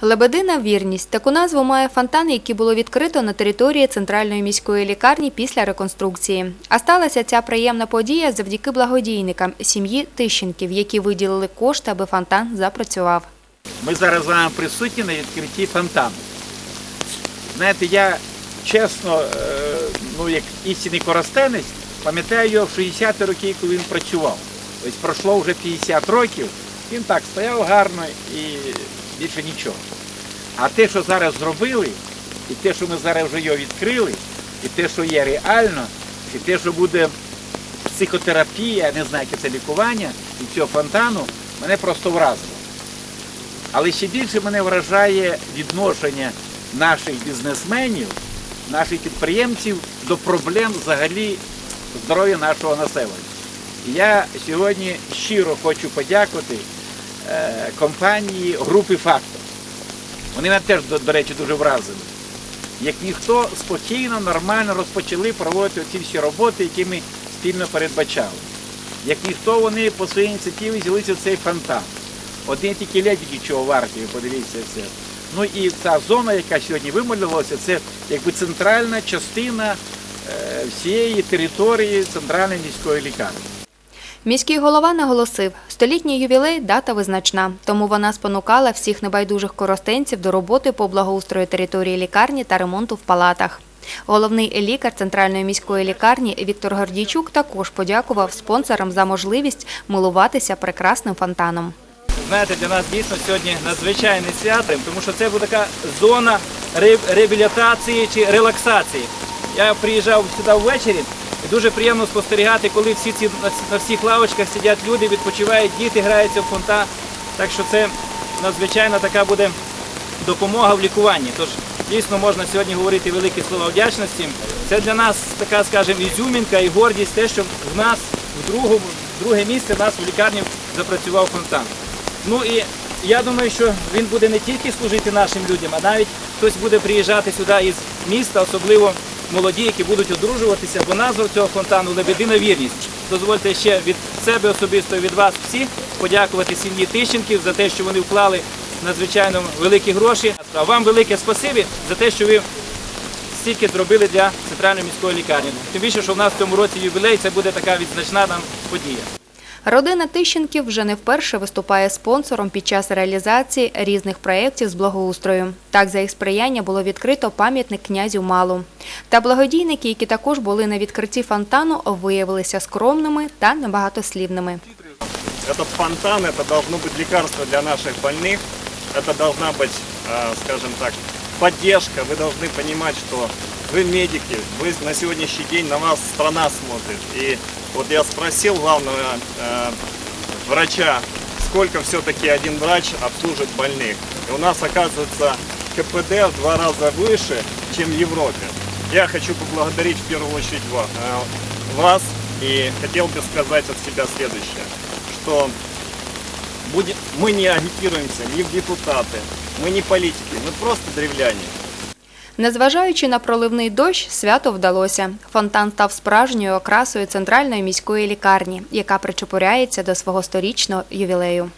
Лебедина вірність. Таку назву має фонтан, який було відкрито на території центральної міської лікарні після реконструкції. А сталася ця приємна подія завдяки благодійникам сім'ї Тищенків, які виділили кошти, аби фонтан запрацював. Ми зараз з вами присутні на відкритті фонтану. Знаєте, я чесно, е, ну як істинний коростенець, пам'ятаю його в 60-ті роки, коли він працював. Ось пройшло вже 50 років, він так стояв гарно і більше нічого. А те, що зараз зробили, і те, що ми зараз вже його відкрили, і те, що є реально, і те, що буде психотерапія, не знаю, яке це лікування від цього фонтану, мене просто вразило. Але ще більше мене вражає відношення наших бізнесменів, наших підприємців до проблем взагалі здоров'я нашого населення. І я сьогодні щиро хочу подякувати компанії групи Фактор. Вони мене теж, до, до речі, дуже вразили. Як ніхто спокійно, нормально розпочали проводити ці всі роботи, які ми спільно передбачали. Як ніхто вони по своїй ініціативі взялися в цей фонтан. Один тільки ледві чого варті, подивіться все. Ну і ця зона, яка сьогодні вималювалася, це якби центральна частина е, всієї території центральної міської лікарні. Міський голова наголосив, столітній ювілей дата визначна, тому вона спонукала всіх небайдужих коростенців до роботи по благоустрою території лікарні та ремонту в палатах. Головний лікар центральної міської лікарні Віктор Гордійчук також подякував спонсорам за можливість милуватися прекрасним фонтаном. Знаєте, для нас дійсно сьогодні надзвичайний свято, тому що це буде така зона ре- реабілітації чи релаксації. Я приїжджав сюди ввечері і дуже приємно спостерігати, коли всі ці на- всіх лавочках сидять люди, відпочивають, діти граються в фонтан. Так що це надзвичайна така буде допомога в лікуванні. Тож дійсно можна сьогодні говорити великі слова вдячності. Це для нас така, скажімо, ізюмінка і гордість, те, що в нас в другому, в друге місце в нас в лікарні запрацював фонтан. Ну і я думаю, що він буде не тільки служити нашим людям, а навіть хтось буде приїжджати сюди із міста, особливо молоді, які будуть одружуватися, бо назва цього фонтану Лебедина вірність. Дозвольте ще від себе особисто від вас всіх подякувати сім'ї Тищенків за те, що вони вклали надзвичайно великі гроші. А вам велике спасибі за те, що ви стільки зробили для центральної міської лікарні. Тим більше, що в нас в цьому році ювілей, це буде така відзначна нам подія. Родина Тищенків вже не вперше виступає спонсором під час реалізації різних проєктів з благоустрою. Так, за їх сприяння було відкрито пам'ятник князю Малу. Та благодійники, які також були на відкритті фонтану, виявилися скромними та небагатослівними. Этот фонтан, это должно быть лекарство для наших больных, это должна быть, э, скажем так, поддержка. Вы должны понимать, что Вы медики, вы на сегодняшний день на вас страна смотрит. И вот я спросил главного э, врача, сколько все-таки один врач обслужит больных. И у нас оказывается КПД в два раза выше, чем в Европе. Я хочу поблагодарить в первую очередь э, вас и хотел бы сказать от себя следующее, что будет, мы не агитируемся ни в депутаты, мы не политики, мы просто древляне. Незважаючи на проливний дощ, свято вдалося. Фонтан став справжньою окрасою центральної міської лікарні, яка причепуряється до свого сторічного ювілею.